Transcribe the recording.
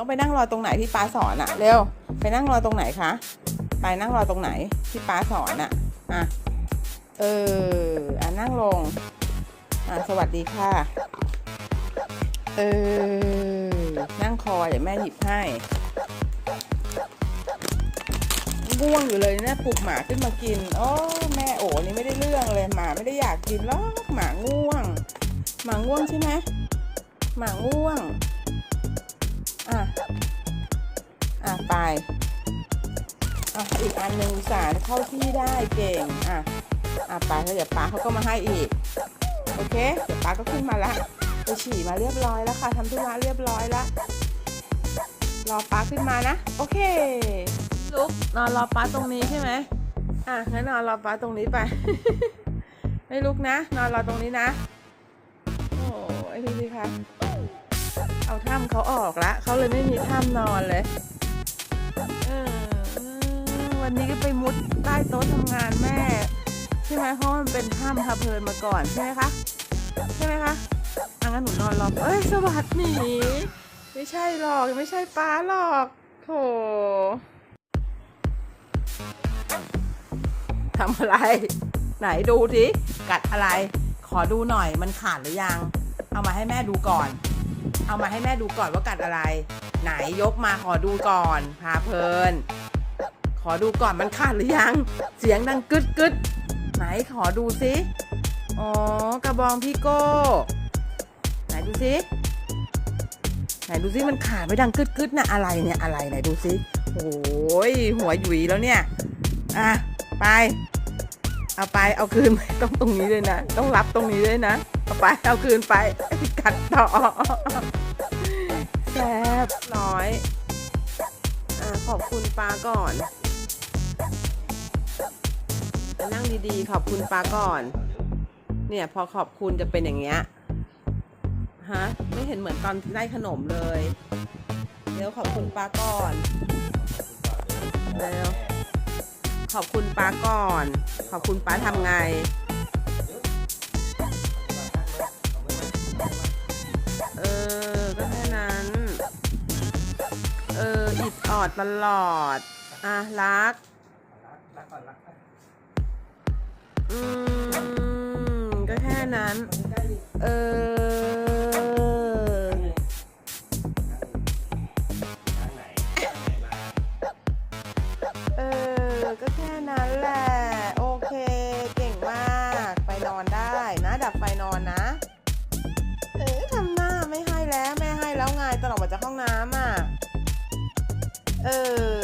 ต้องไปนั่งรอตรงไหนที่ป้าสอนอะเร็วไปนั่งรอตรงไหนคะไปนั่งรอตรงไหนที่ป้าสอนอะอะเอออะนั่งลงอะสวัสดีค่ะเออนั่งคอยเดี๋ยวแม่หยิบให้ง่วงอยู่เลยเนี่ยปลุกหมาขึ้นมากินโอ้แม่โอ้นี่ไม่ได้เรื่องเลยหมาไม่ได้อยากกินหรอกหมาง่วง หมาง่วงใช่ไหมหมาง่วง อะไปอะอีกอันหนึ่งอุตสารเข้าที่ได้เก่งอะอะไปแล้วเดี๋ยวป้าเขาก็มาให้อีก โอเค เดี๋ยวป้าก็ขึ้นมาละไปฉี่มาเรียบร้อยแล้วค่ะทำธุระเรียบร้อยแล้วรอป้าขึ้นมานะ โอเค ลุกนอนรอป้าตรงนี้ใช่ไหมอะงั้นนอนรอป้าตรงนี้ไป ไม่ลุกนะ นอนรอตรงนี้นะ โอ้ยดูสิคะเอาถ้ำเขาออกละเขาเลยไม่มีถ้ำนอนเลยเออ วันนี้ก็ไปมุดใต้โต๊ะทำงานแม่ ใช่ไหมเพราะมันเป็นถ้ำพาเพลินมาก่อนใช่ไหมคะ ใช่ไหมคะอะงั้นหนูนอนรอเอ้ยสวัสดี ไม่ใช่หรอกไม่ใช่ป้าหรอกโถทำอะไร ไหนดูสิกัดอะไร ขอดูหน่อยมันขาดหรือยัง เอามาให้แม่ดูก่อน เอามาให้แม่ดูก่อนว่ากัดอะไร ไหนยกมาขอดูก่อน พาเพลิน ขอดูก่อนมันขาดหรือยัง เสียงดังกึดกึดไหนขอดูสิอ๋อกระบองพี่โก้ ไหนดูสิไหนดูสิมันขาดไปดังกึดกึดนะอะไรเนี่ยอะไรไหนดูสิโอ้ยหัวหยุยแล้วเนี่ยอะไป เอาไปเอาคืนไปต้องตรงนี้เลยนะ ต้องรับตรงนี้เลยนะ เอาไปเอาคืนไปกัดต่อ บน้อยอขอบคุณปลาก่อนนั่งดีๆ ขอบคุณปลาก่อน เนี่ยพอขอบคุณจะเป็นอย่างเงี้ยฮะไม่เห็นเหมือนตอนได้ขนมเลยเดี๋ยวขอบคุณปลาก่อนเร็วขอบคุณปลาก่อน ขอบคุณปลาทำไง เอออิดออดตลอด อะรักอืมก็แค่นั้น เออ เออ ก็แค่นั้นแหละ โอเค เก่งมาก ไปนอนได้นะ ดับไฟนอนนะ เออทำหน้าไม่ให้แล้วไม่ให้แล้วไงตอนออกมาจากห้องน้ำอะ เออ